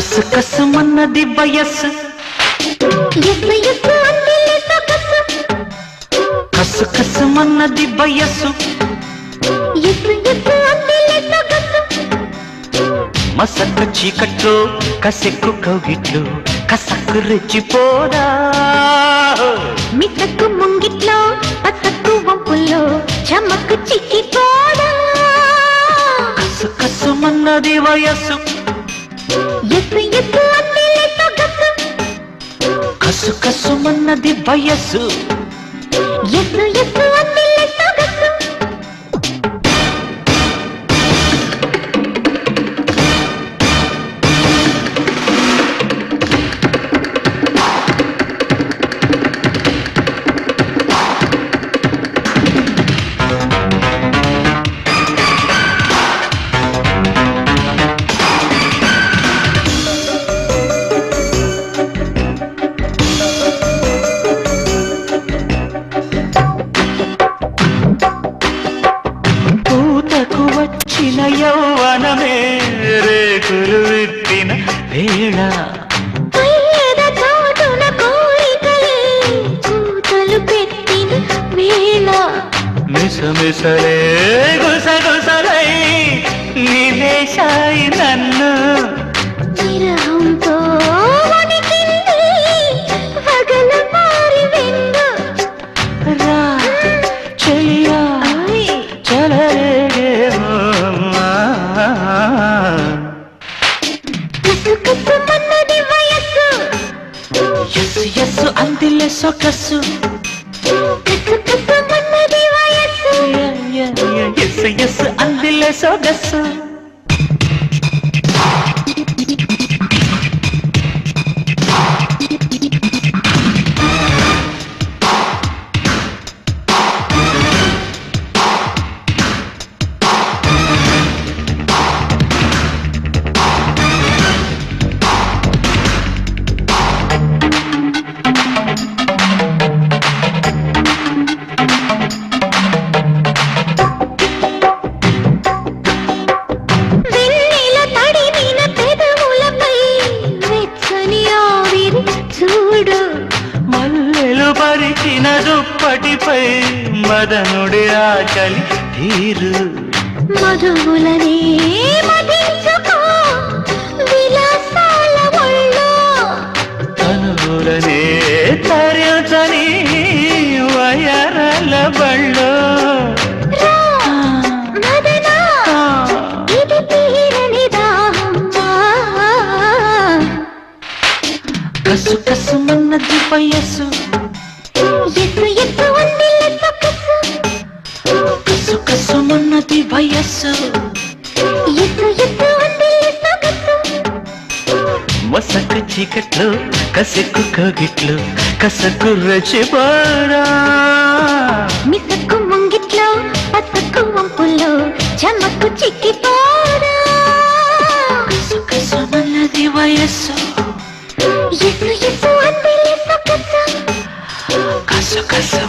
కసు వయస్సు. కసు కసుమన్నది వయస్సు. Yes yes అందిలే సొగసు మసక్క చీకట్లో కసెక్కు కౌగిట్లు కసక్కు రెచ్చిపోదా మిసక్కు ముంగిట్లో పసక్కు వంపుల్లో చమక్కు చిక్కిపోదా? కసు కసుమన్నది వయస్సు. కసు కసుమన్నది వయస్సు. యౌవనమే రేకులు విప్పిన వేళ. మిసమిసలే గుసగుసలై నిలేశాయి నన్ను. దిల్ అందిలే సొగసు కసు కసు మన్నది అందిలే సొగసు చూడు మల్లెలు పరిచిన దుప్పటిపై మదనుడి ఆకలి తీరు. మధువులనే మదించుకో విలాసాల ఒళ్ళో. తనువులనే తరించని వయరల బళ్ళు. సొగసు కసు కసు మన్నది వయస్సు. ఎత్తు ఎత్తు వందిల్ల సొగసు మసక చీకట్లు కసెక్కు కగిట్లు కసకు రచిపోరా మిసక్కు ముంగిట్లో పసక్కు వంపుల్లో చమక్కు చిక్కిపోరా. కసు కసు వయస్సు. కసు